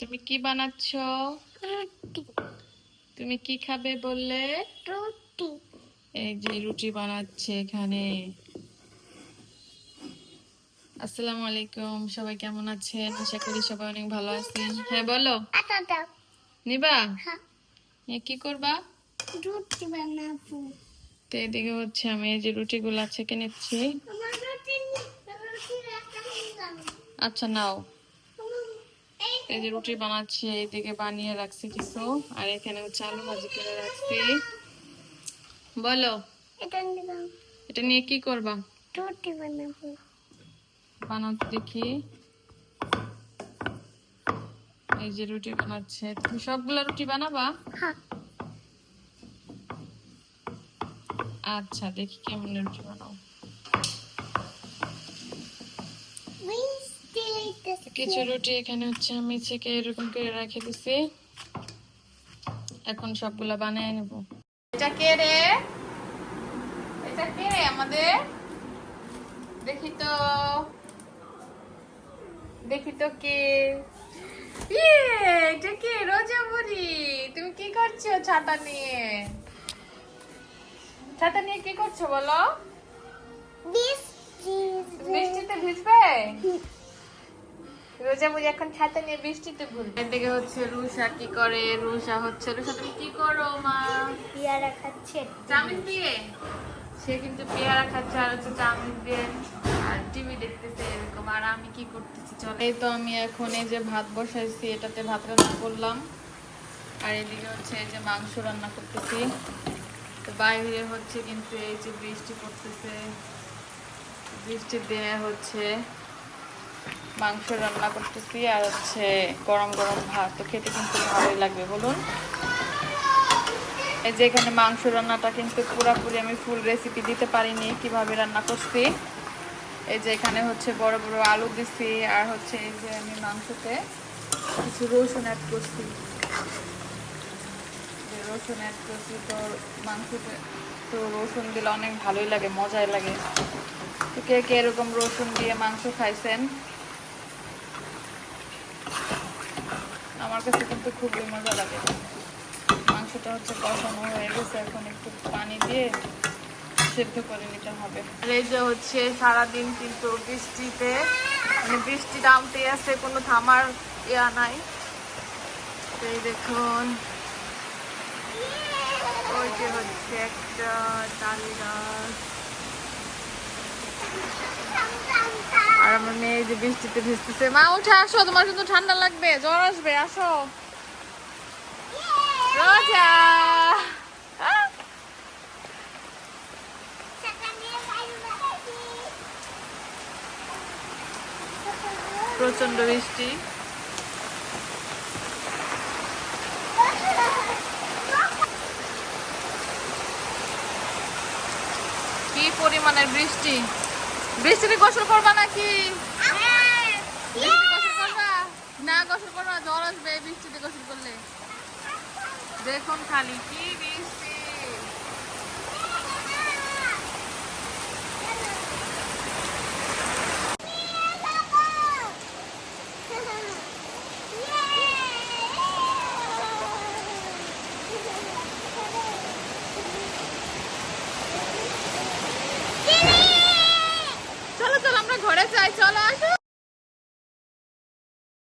তুমি কি বানাচ্ছ? তুমি কি খাবে বললে? রুটি। এই যে রুটি বানাচ্ছে এখানে। আসসালামু আলাইকুম সবাই কেমন আছেন? আশা করি সবাই অনেক ভালো আছেন। হ্যাঁ বলো। নিবা? হ্যাঁ। কি করবা? রুটি বানাবো। তো এদিকে হচ্ছে আমি এই যে রুটিগুলা নিচ্ছি? রাখা হয়ে গেল। আচ্ছা নাও। এই যে রুটি বানাচ্ছি এইদিকে বানিয়ে রাখছি কিছু। আর এখানে হচ্ছে আলু ভাজি করে রাখছি। বলো এটা নিয়ে কি করবা? রুটি বানাবো। বানাও তো দেখি। এই যে রুটি বানাচ্ছে। তুমি সবগুলা রুটি বানাবা? হ্যাঁ। আচ্ছা দেখি কেমন রুটি বানাও। কিছু রুটি এখানে হচ্ছে আমি ছেঁকে এরকম করে রেখে দিছি। এখন সবগুলা বানিয়ে নেব। এটা কে রে? এটা কে রে আমাদের? দেখি তো। দেখি তো কে। ইয়ে, এটা কে? রোজা বুড়ি তুমি কি করছ ছাতা নিয়ে? ছাতা নিয়ে কি করছ বলো? বৃষ্টিতে ভিজবে? রোজা মুজি এখন ছাতা নিয়ে বৃষ্টিতে এদিকে হচ্ছে রুষা কি করে? রুষা হচ্ছে রুষা তুমি কি করো মা? পেয়ারা খাচ্ছে। চাউমিন দিয়ে? সে কিন্তু পেয়ারা খাচ্ছে আর হচ্ছে চাউমিন দিয়ে। আর টিভি দেখতেছে এরকম আর আমি কি করতেছি চলো। এই তো আমি এখন এই যে ভাত বসাইছি এটাতে ভাত রান্না করলাম। আর এদিকে হচ্ছে এই যে মাংস রান্না করতেছি। তো বাইরে হচ্ছে কিন্তু এই যে বৃষ্টি পড়তেছে। বৃষ্টির দিনে হচ্ছে। মাংস রান্না করতেছি আর হচ্ছে গরম গরম ভাত। তো খেতে কিন্তু ভালোই লাগবে, বলুন। এই যে এখানে মাংস রান্নাটা কিন্তু পুরাপুরি আমি ফুল রেসিপি দিতে পারিনি, কীভাবে রান্না করছি। এই যে এখানে হচ্ছে বড় বড় আলু দিছি, আর হচ্ছে এই যে আমি মাংসতে কিছু রসুন অ্যাড করছি। রসুন অ্যাড করছি, তো মাংসতে তো রসুন দিলে অনেক ভালোই লাগে, মজাই লাগে। তো কে কে এরকম রসুন দিয়ে মাংস খাইছেন? আমার কাছে কিন্তু খুবই মজা লাগে। মাংসটা হচ্ছে কষানো হয়ে গেছে, এখন একটু পানি দিয়ে সেদ্ধ করে নিতে হবে। আর এই যে হচ্ছে সারাদিন কিন্তু বৃষ্টিতে মানে বৃষ্টি নামতে আছে, কোনো থামার ইয়া নাই। এই দেখুন, ওই যে হচ্ছে একটা তালি গাছ। আমার মেয়ে যে বৃষ্টিতে ভিজতেছে। মা, উঠে আসো, তোমার কিন্তু ঠান্ডা লাগবে। জ্বর আসবে, আসো। রোজা! প্রচণ্ড বৃষ্টি। কি পরিমাণের বৃষ্টি? বৃষ্টিতে গোসল করবা নাকি? বৃষ্টিতে করবা? না গোসল করবা জল আসবে বৃষ্টিতে গোসল করলে। দেখুন খালি কি বৃষ্টি। চলো আসো।